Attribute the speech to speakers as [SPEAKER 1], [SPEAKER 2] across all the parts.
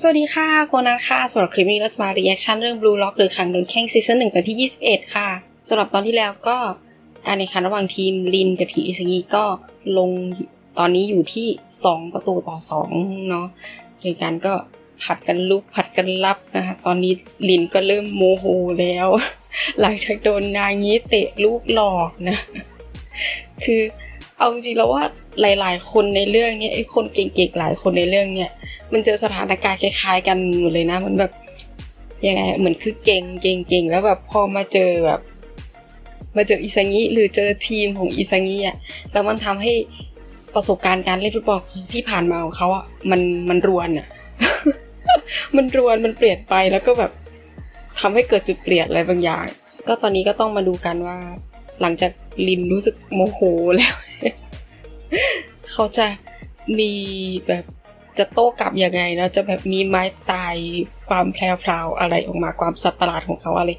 [SPEAKER 1] สวัสดีค่ะโคนัทค่ะสำหรับคลิปนี้เราจะมา reaction เรื่อง Blue Lock หรือขังโดนแข่งซีซั่นหนึ่งตอนที่ 21 ค่ะสำหรับตอนที่แล้วก็การแข่งขันระหว่างทีมลินกับทีอิซงิก็ลงตอนนี้อยู่ที่ 2 ประตูต่อ 2 เนาะโดยการก็ผัดกันลุกผัดกันรับนะคะตอนนี้ลินก็เริ่มโมโหแล้ว หลังจากโดนนางี้เตะลูกหลอกนะ คือ เอาจริงแล้วว่าหลาย ๆ คนในเรื่องเนี้ยไอ้คนเก่งๆหลายคนในเรื่องเนี้ยมันเจอสถานการณ์คล้ายๆ กันหมดเลยนะมันแบบยังไงเหมือนคือเก่งเก่งเก่งแล้วแบบพอมาเจอแบบมาเจออิซางิหรือเจอทีมของอิซางิอะแล้วมันทำให้ประสบการณ์การเล่นฟุตบอลที่ผ่านมาของเขาอะมันมันรวนอะมันรวนมันเปลี่ยนไปแล้วก็แบบทำให้เกิดจุดเปลี่ยนอะไรบางอย่าง ก็ตอนนี้ก็ต้องมาดูกันว่า หลังจากลินรู้สึกโมโหแล้ว เขาจะมีแบบจะโต้กลับยังไงนะจะแบบมีไม้ตายความแพรวพราวอะไรออกมาความสัตว์ประหลาดของเขาอะไร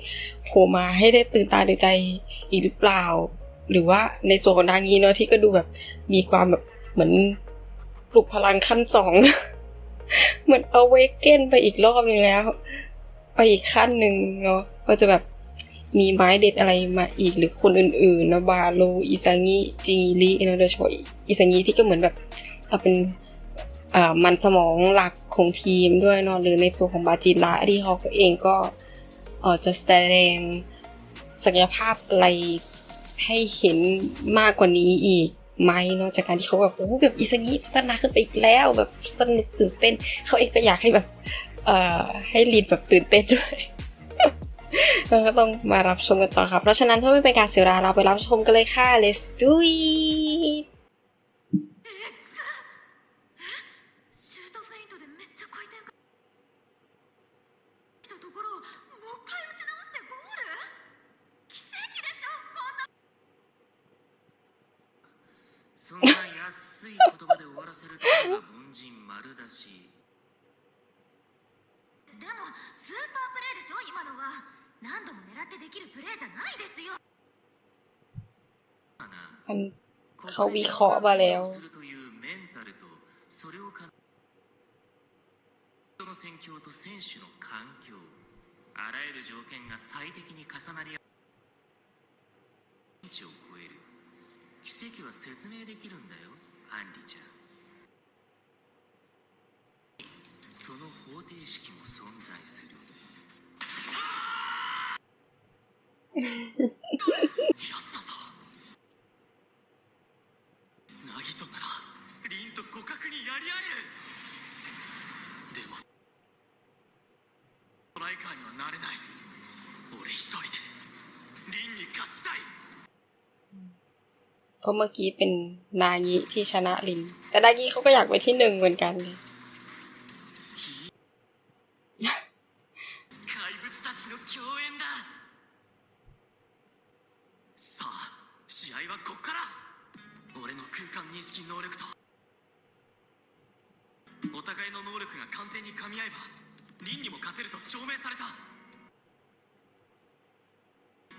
[SPEAKER 1] โผล่มาให้ได้ตื่นตาตื่นใจอีกหรือเปล่า หรือว่าในส่วนของนางนี้เนาะที่ก็ดูแบบมีความแบบเหมือนปลุกพลังขั้นสองเหมือนเอาเวกเกนไปอีกรอบหนึงแล้ว ไปอีกขั้นหนึ่งเนาะก็จะแบบ มีไม้เด็ดอะไรมาอีกหรือคนอื่นๆนะบาโลอิซางิจีรินะโดยเฉพาะอิซางิที่ก็เหมือนแบบเอาเป็นมันสมองหลักของทีมด้วยเนาะหรือในส่วนของบาจิระที่เขาเองก็จะแสดงศักยภาพอะไรให้เห็นมากกว่านี้อีกไหมเนาะจากการที่เขาแบบโอ้แบบอิสงิพัฒนาขึ้นไปอีกแล้วแบบสนุกตื่นเต้นเขาเองก็อยากให้แบบเอ่อให้ลีดแบบตื่นเต้นด้วย เราก็ต้องมารับชมกันต่อครับ เพราะฉะนั้นเพื่อไม่เป็นการเสียเวลาเราไปรับชมกันเลยค่ะ let's do it
[SPEAKER 2] でもスーパープレイでしょ今のは何度も狙ってできるプレーじゃないですよ
[SPEAKER 3] だな
[SPEAKER 1] มัน เขาวิเคราะห์มาแล้ว
[SPEAKER 3] するというメンタルとそれをか人の戦況と選手の環境あらゆる条件が最適に重なり合うピンチを超える奇跡は説明できるんだよアンリちゃんその方程式も存在するやったぞ ナギトならリンと互角にやり合えるでもストライカーにはなれない俺一人でリンに勝ちたい
[SPEAKER 1] เพราะเมื่อกี้เป็นนางิที่ชนะลิน แต่นางิเขาก็อยากไปที่หนึ่งเหมือนกัน
[SPEAKER 3] 怪 噛み合えばリンにも勝てると証明された。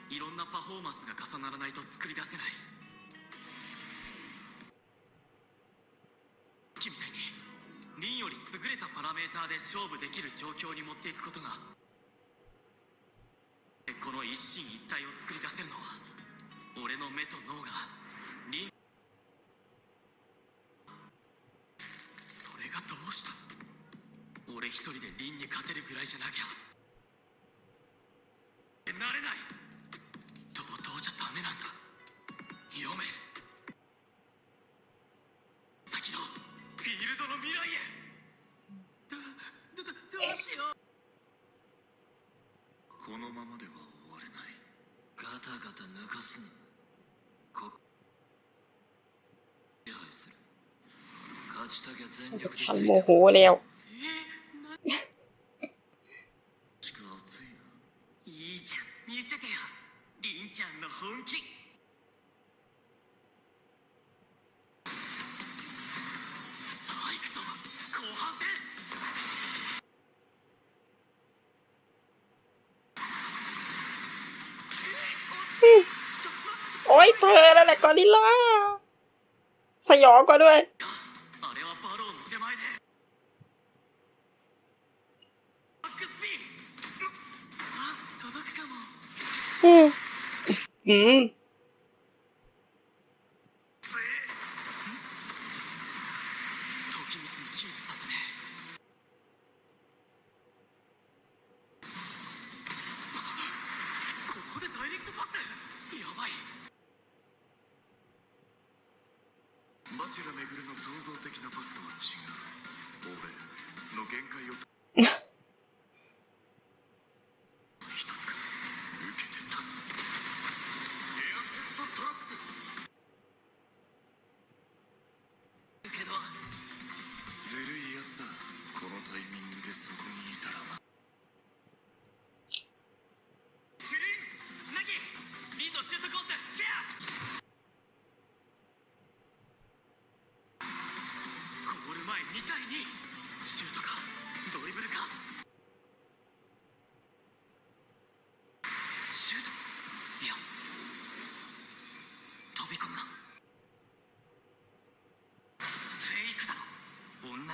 [SPEAKER 3] いろんなパフォーマンスが重ならないと作り出せない。君みたいにリンより優れたパラメーターで勝負できる状況に持っていくことがこの一進一退を作り出せるのは俺の目と脳がリン。それがどうした？俺一人でリンに勝てるぐらいじゃなきゃなれない同等じゃダメなんだ読め先のフィールドの未来へどどどどうしようこのままでは終われないガタガタ抜かすなこ支配する勝ちたきゃ全力で
[SPEAKER 1] ฉันโมโหแล้ว ยเธอนั่นแหละกอริลลาสยองกว่าด้วย อืม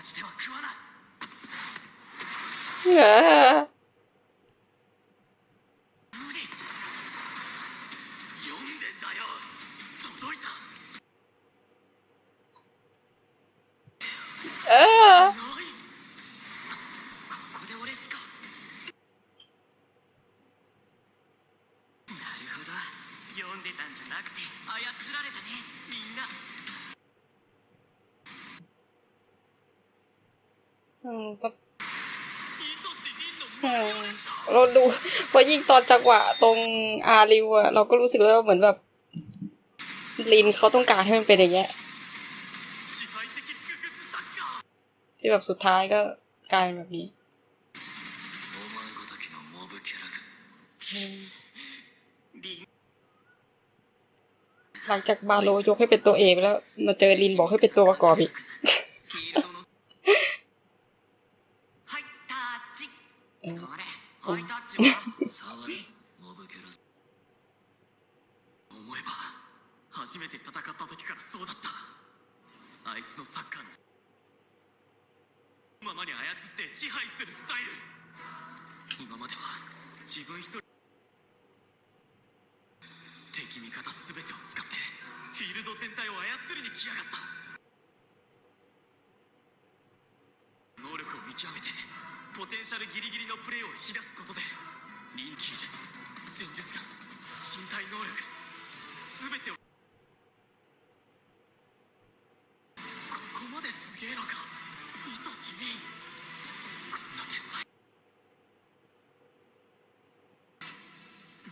[SPEAKER 3] ろ同じ手は食わない。無理。読んでんだよู
[SPEAKER 1] เพราะยิ่งตอนจังหวะตรงอาริวอะเราก็รู้สึกว่าเหมือนแบบลินเขาต้องการให้มันเป็นอย่างเงี้ยที่แบบสุดท้ายก็กลายเป็นแบบนี้หลังจากบาโลยกให้เป็นตัวเอกแล้ว มาเจอลินบอกให้เป็นตัวประกอบอีก
[SPEAKER 3] 初めて戦った時からそうだった。あいつのサッカーのままに操って支配するスタイル。今までは自分一人敵味方全てを使ってフィールド全体を操りに来やがった。能力を見極めてポテンシャルギリギリのプレーを引き出すことで臨機術戦術眼身体能力全てを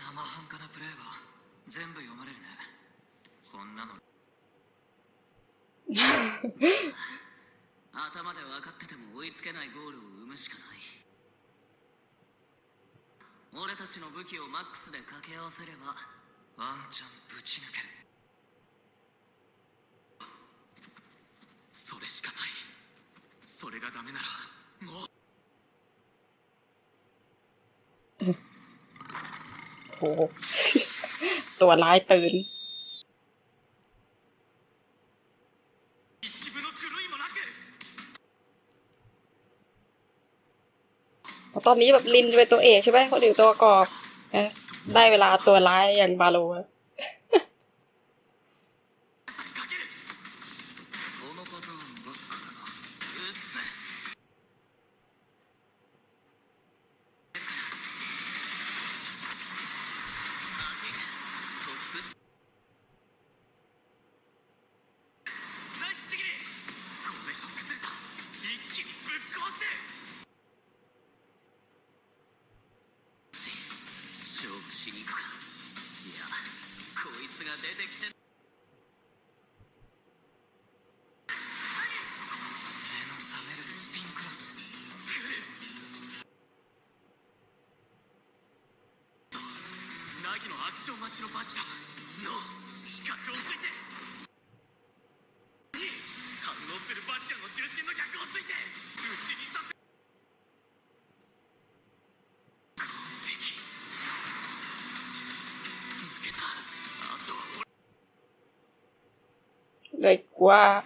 [SPEAKER 3] 生半可なプレーは全部読まれるね。こんなの。頭で分かってても追いつけないゴールを生むしかない。俺たちの武器をマックスで掛け合わせればワンチャンぶち抜ける。それしかない。それがダメならもう
[SPEAKER 1] โห ตัวร้ายตื่น ตอนนี้แบบลินเป็นตัวเอกใช่ไหมคนอยู่ตัวปรกอบ ได้เวลาตัวร้ายอย่างบาโลแล้
[SPEAKER 3] 俺
[SPEAKER 1] เ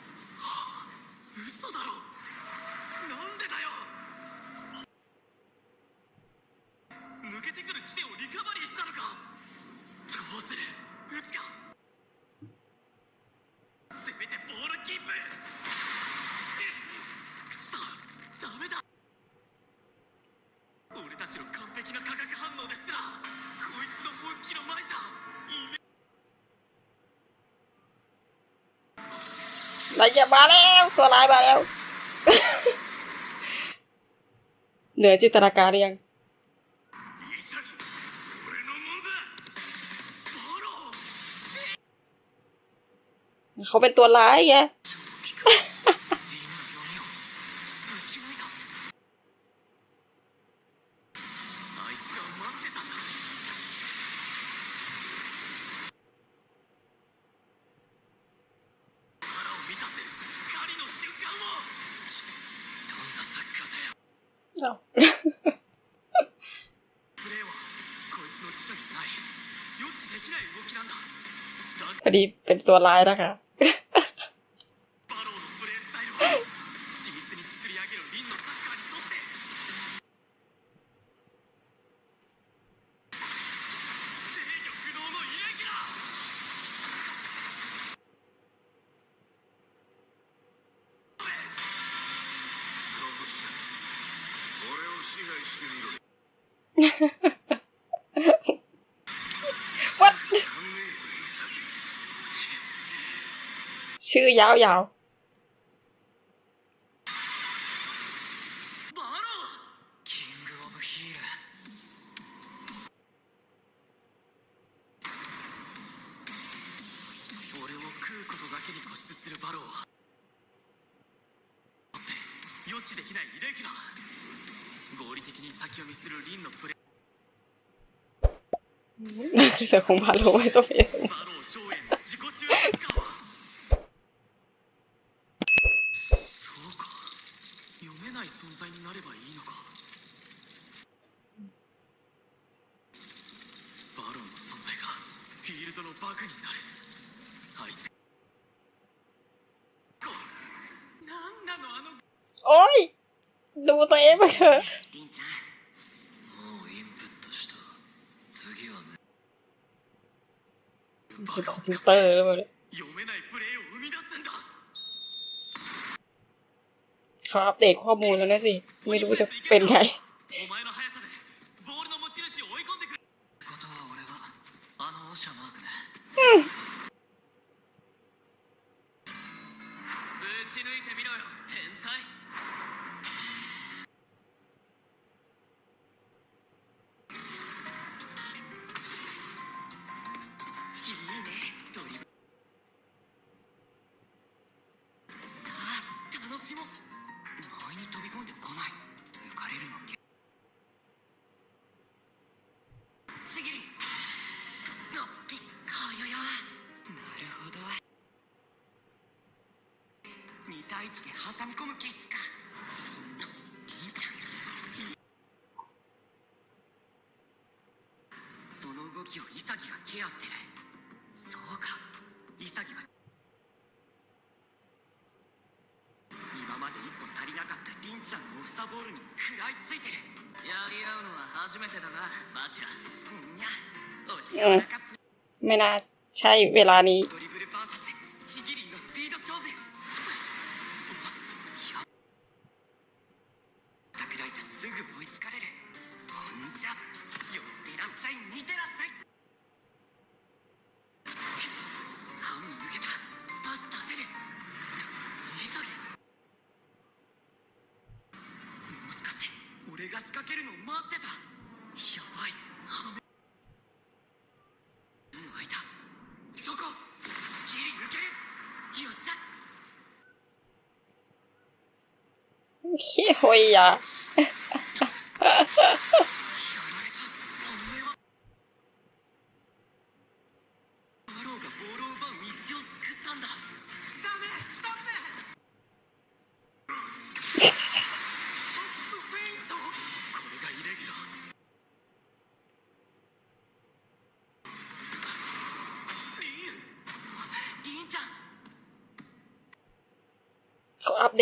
[SPEAKER 1] แล้
[SPEAKER 3] ว ตัวร้ายมาแล้ว เหนือจินตนาการยังเขาเป็นตัวร้ายไง ตัวร้ายนะคะ
[SPEAKER 4] バローい やおやお。できないレキュラー合理的に先読みするリンの？プレ
[SPEAKER 3] Entonces, como algo eso, eso. เอเป็นคอมพิวเตอร์แล้
[SPEAKER 4] วมั้ง
[SPEAKER 3] เขาอัปเดตข้อมูลแล้วนะสิ ไม่รู้จะเป็นไง
[SPEAKER 4] 挟み込む気質かいいんちゃんいいその動きを潔がケアしてるそうか潔は今まで一歩足りなかったリンちゃんのオフサボールに食らいついてるやり合うのは初めてだなバチラうんにゃ俺柔らかっ
[SPEAKER 3] ไม่น่าใช่เวลานี้
[SPEAKER 4] ドリ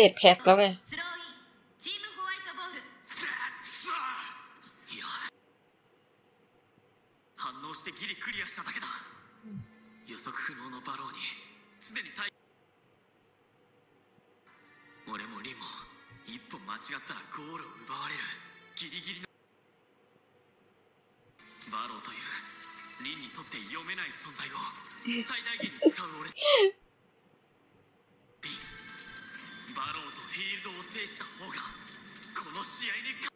[SPEAKER 3] ดตแพทแล้วไง
[SPEAKER 2] スローインチームホワイトボール
[SPEAKER 4] いや反応してギリクリアしただけだ予測不能のバローにすでに対
[SPEAKER 3] 俺もリンも一歩間違ったらゴールを奪われるギリギリのバローというリンにとって読めない存在を最大限に使う俺 バローとフィールドを制した方がこの試合に勝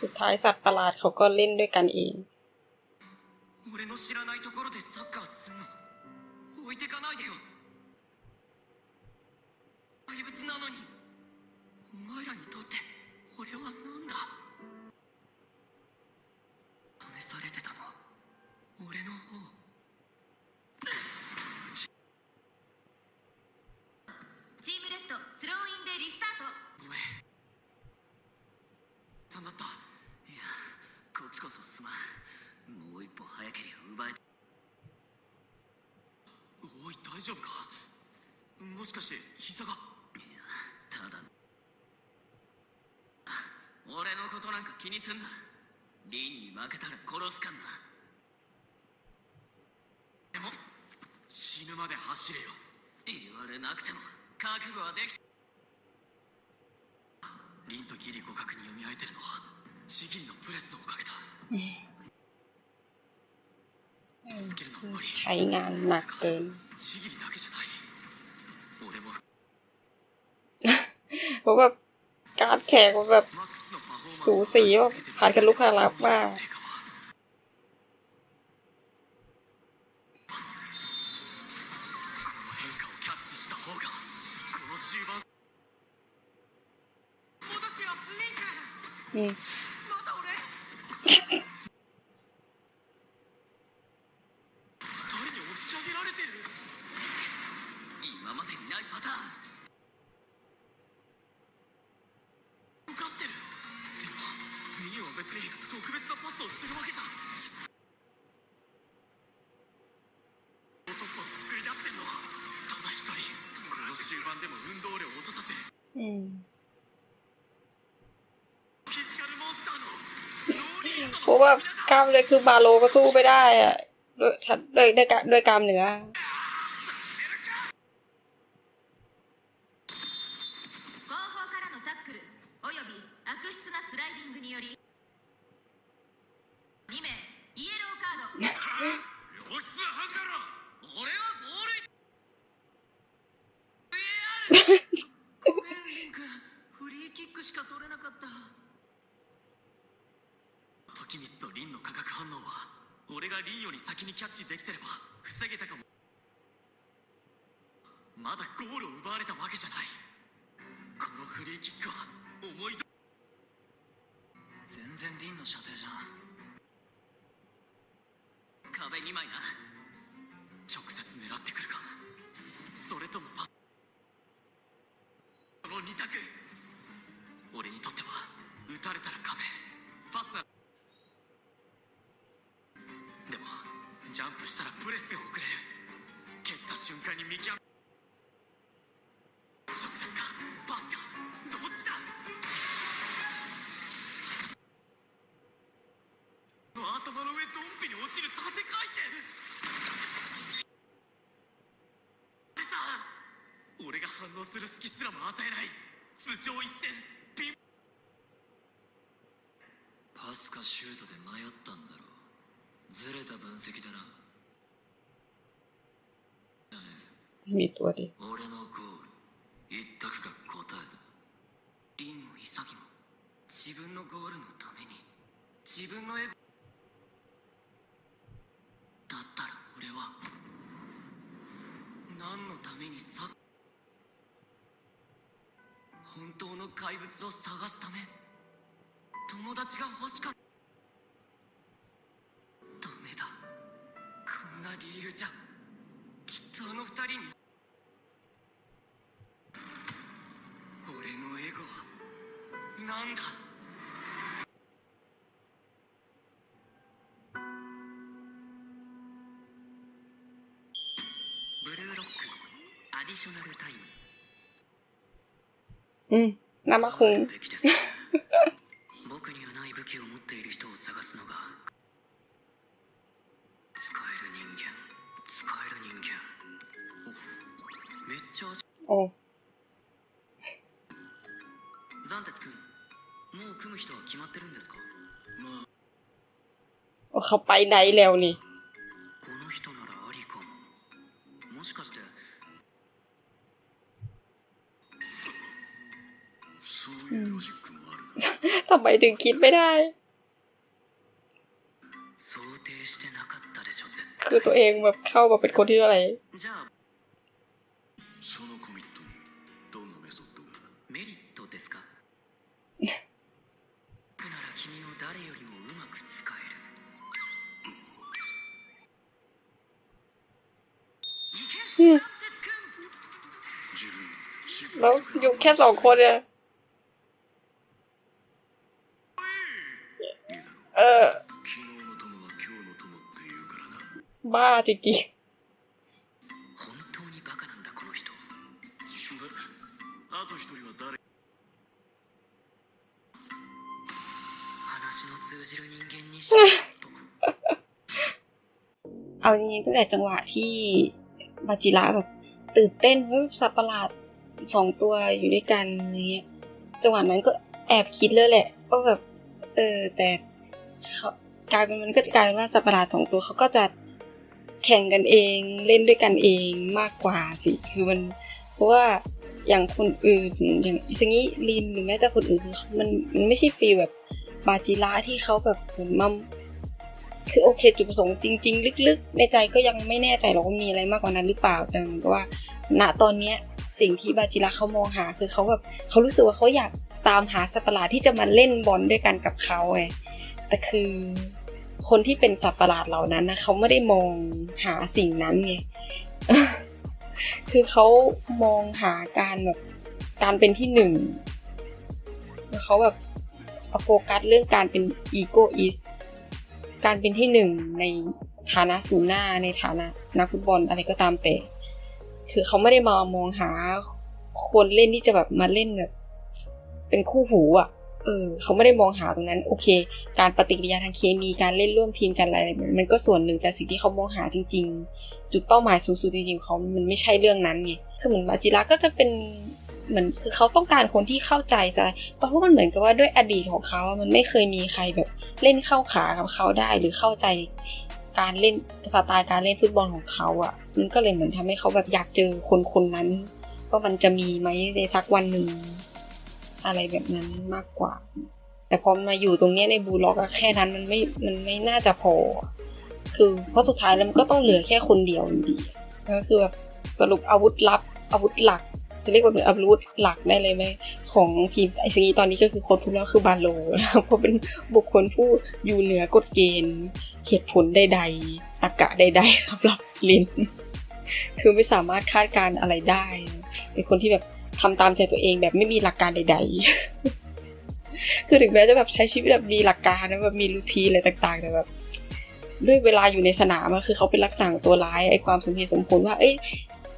[SPEAKER 1] สุดท้ายสัตว์ประหลาดเขาก็เล่นด้วยกันเอง
[SPEAKER 3] 俺の知 しかして膝がいやただ俺のことなんか気にすんなリンに負けたら殺すかんなでも死ぬまで走れよ言われなくても覚悟はできたリンとギリ互角に読み合えてるのはシギリのプレスのおかげだ続けるのは無理
[SPEAKER 1] ใช้งานหนักเกิน
[SPEAKER 3] シギリだけじゃない俺も
[SPEAKER 1] เพราะแบบการแข่งมันแบบสูสีแบบผ่านกันลุกผ่านลับมากอืม
[SPEAKER 3] 今までにないパターン犯してるでもミンは別に特別なパスをしてるわけじゃ男を作り出してるのはただ一人この終盤でも運動量を落とさせうん
[SPEAKER 1] เพราะว่ากล้ามเลยคือบาโลก็สู้ไม่ได้อะโดยโดยโดยกล้ามเนื้อ
[SPEAKER 3] フリーキックしか取れなかった時光とリンの化学反応は俺がリンより先にキャッチできてれば防げたかもまだゴールを奪われたわけじゃないこのフリーキックは思い出全然リンの射程じゃん壁2枚な。直接狙ってくるか。それともパこの2択。俺にとっては打たれたら壁。パスなでもジャンプしたらプレスが遅れる。蹴った瞬間に見極め上一戦。パスかシュートで迷ったんだろう。ずれた分析だな。
[SPEAKER 1] 見とり
[SPEAKER 3] 俺のゴール。一択が答えだ。凛も潔も。自分のゴールのために。自分のエゴの怪物を探すため友達が欲しかった。ダメだ。こんな理由じゃ。きっとあの二人に。俺のエゴはなんだ？ブルーロックアディショナルタイム。
[SPEAKER 1] อืม นามาคุง
[SPEAKER 3] べきです僕にはない武器を持っている人を探すのが使える人間使える人間おめっちゃ
[SPEAKER 1] โอ้
[SPEAKER 3] ザンテツ君もう組む人は決まってるんですかまあ
[SPEAKER 1] โอ้เขาไปไหนแล้วนี่ ทำไมถึงคิดไม่ได้ คือตัวเองแบบเข้ามาเป็นคนที่อะไรแล้วอยู่แค่สองคนเนี่ย บ้าจริงๆเอาจริงๆตั้งแต่จังหวะที่บาจิระแบบตื่นเต้นเว่าสัตว์ประหลาดสองตัวอยู่ด้วยกันเนี้ยจังหวะนั้นก็แอบคิดเลยแหละว่าแบบ เออ แต่ กลายเป็นมันก็จะกลายเป็นว่าสัตว์ประหลาดสองตัวเขาก็จะแข่งกันเองเล่นด้วยกันเองมากกว่าสิคือมัน เพราะว่าอย่างคนอื่นอย่างอิสงิลินหรือแม้แต่คนอื่นคือมันมันไม่ใช่ฟีลแบบบาจิระที่เขาแบบเหมือนมัมคือโอเคจุดประสงค์จริง ๆ ลึกๆ ในใจก็ยังไม่แน่ใจหรอกว่ามีอะไรมากกว่านั้นหรือเปล่าแต่เหมันก็ว่า ณตอนเนี้ยสิ่งที่บาจิระเขามองหาคือเขาแบบเขารู้สึกว่าเขาอยากตามหาสัตว์ประหลาดที่จะมาเล่นบอลด้วยกันกับเขาไง แต่คือคนที่เป็นสัตว์ประหลาดเหล่านั้นนะเขาไม่ได้มองหาสิ่งนั้นไง คือเขามองหาการแบบการเป็นที่หนึ่งแล้วเขาแบบโฟกัสเรื่องการเป็นอีโกอิสการเป็นที่หนึ่งในฐานะศูนย์หน้าในฐานะนักฟุตบอลอะไรก็ตามแต่ คือเขาไม่ได้มามองหาคนเล่นที่จะแบบมาเล่นแบบเป็นคู่หูอะ ออเขาไม่ได้มองหาตรงนั้นโอเค การปฏิกิริยาทางเคมีการเล่นร่วมทีมกันอะไรมันก็ส่วนหนึ่งแต่สิ่งที่เขามองหาจริง ๆ จุดเป้าหมายสูงสุดจริงๆของเขามันไม่ใช่เรื่องนั้นไงคือเหมือนมาจิระก็จะเป็นเหมือนคือเขาต้องการคนที่เข้าใจซะเพราะว่ามันเหมือนกับว่าด้วยอดีตของเขาอะมันไม่เคยมีใครแบบเล่นเข้าขากับเขาได้หรือเข้าใจการเล่นสไตล์การเล่นฟุตบอลของเขาอะมันก็เลยเหมือนทำให้เขาแบบอยากเจอคนคนนั้นว่ามันจะมีไหมในสักวันหนึ่ง อะไรแบบนั้นมากกว่า แต่พอมาอยู่ตรงนี้ในบูล็อกอะแค่นั้นมันไม่มันไม่น่าจะพอ คือเพราะสุดท้ายแล้วมันก็ต้องเหลือแค่คนเดียวอยู่ดีก็คือแบบสรุปอาวุธลับอาวุธหลัก จะเรียกว่าเป็นอาวุธหลักได้เลยไหมของทีมไอซีตอนนี้ก็คือคนพูดแล้วคือบาโลนะเพราะเป็นบุคคลผู้อยู่เหนือกฎเกณฑ์ เหตุผลใดๆอากาศใดๆสำหรับลินคือไม่สามารถคาดการณ์อะไรได้ เป็นคนที่แบบ ทำตามใจตัวเองแบบไม่มีหลักการใด ๆ คือถึงแม้จะแบบใช้ชีวิตแบบมีหลักการนะแบบมีรูทีอะไรต่าง ๆ แต่แบบด้วยเวลาอยู่ในสนามอะคือเขาเป็นรักษาตัวร้ายไอ้ความสมเหตุสมผลว่า เอ้ย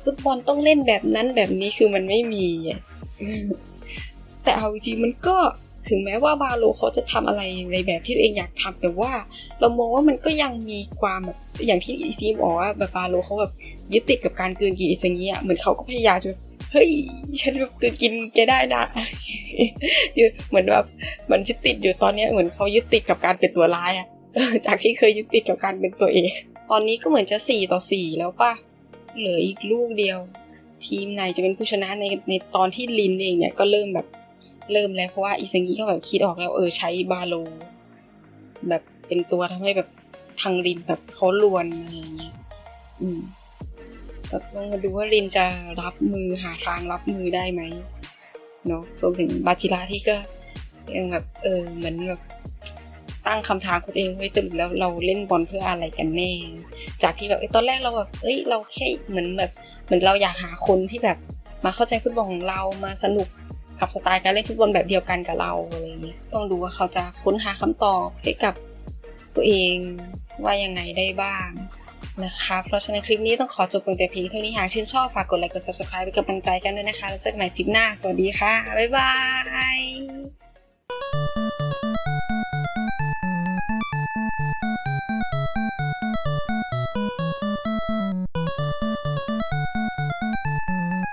[SPEAKER 1] ฟุตบอลต้องเล่นแบบนั้นแบบนี้คือมันไม่มี แต่เอาจริงมันก็ถึงแม้ว่าบาโลเขาจะทำอะไรในแบบที่ตัวเองอยากทำแต่ว่าเรามองว่ามันก็ยังมีความแบบอย่างที่อีซีบอกว่าแบบบาโลเขาแบบยึดติดกับการเกลืนกินอิสเงี้ยเหมือนเขาก็พยายามจะ เฮ้ย ฉันแบบกลืนกินแกได้นะยเหมือนแบบมันยึดติดอยู่ตอนนี้เหมือนเขายึดติดกับการเป็นตัวร้ายอะจากที่เคยยึดติดกับการเป็นตัวเอง ตอนนี้ก็เหมือนจะสี่ต่อสี่แล้วป่ะ เหลืออีกลูกเดียว ทีมไหนจะเป็นผู้ชนะในในตอนที่ลินเองเนี่ยก็เริ่มแบบเริ่มแล้วเพราะว่าอิซังกิก็แบบคิดออกแล้วเออใช้บาโล แบบเป็นตัวทำให้แบบทางลินแบบเขาลวนอะไรอย่างเงี้ยอืม ต้องมาดูว่าลินจะรับมือหาทางรับมือได้ไหมเนาะรวมถึงบาจิระที่ก็ยังแบบเออเหมือนแบบตั้งคำถามตัวเองไว้สรุปแล้วเราเล่นบอลเพื่ออะไรกันแน่ จากที่แบบตอนแรกเราแบบเอ้ยเราแค่เหมือนแบบเหมือนเราอยากหาคนที่แบบมาเข้าใจฟุตบอลของเรามาสนุกกับสไตล์การเล่นฟุตบอลแบบเดียวกันกับเราอะไรอย่างนี้ต้องดูว่าเขาจะค้นหาคำตอบให้กับตัวเองว่ายังไงได้บ้าง นะคะ เพราะฉะนั้นคลิปนี้ต้องขอจบเพียงแต่เพียงเท่านี้หากชื่นชอบฝากกดไลค์กด subscribe เป็นกำลังใจกันด้วยนะคะ แล้วเจอกันใหม่คลิปหน้า สวัสดีค่ะ บ๊ายบาย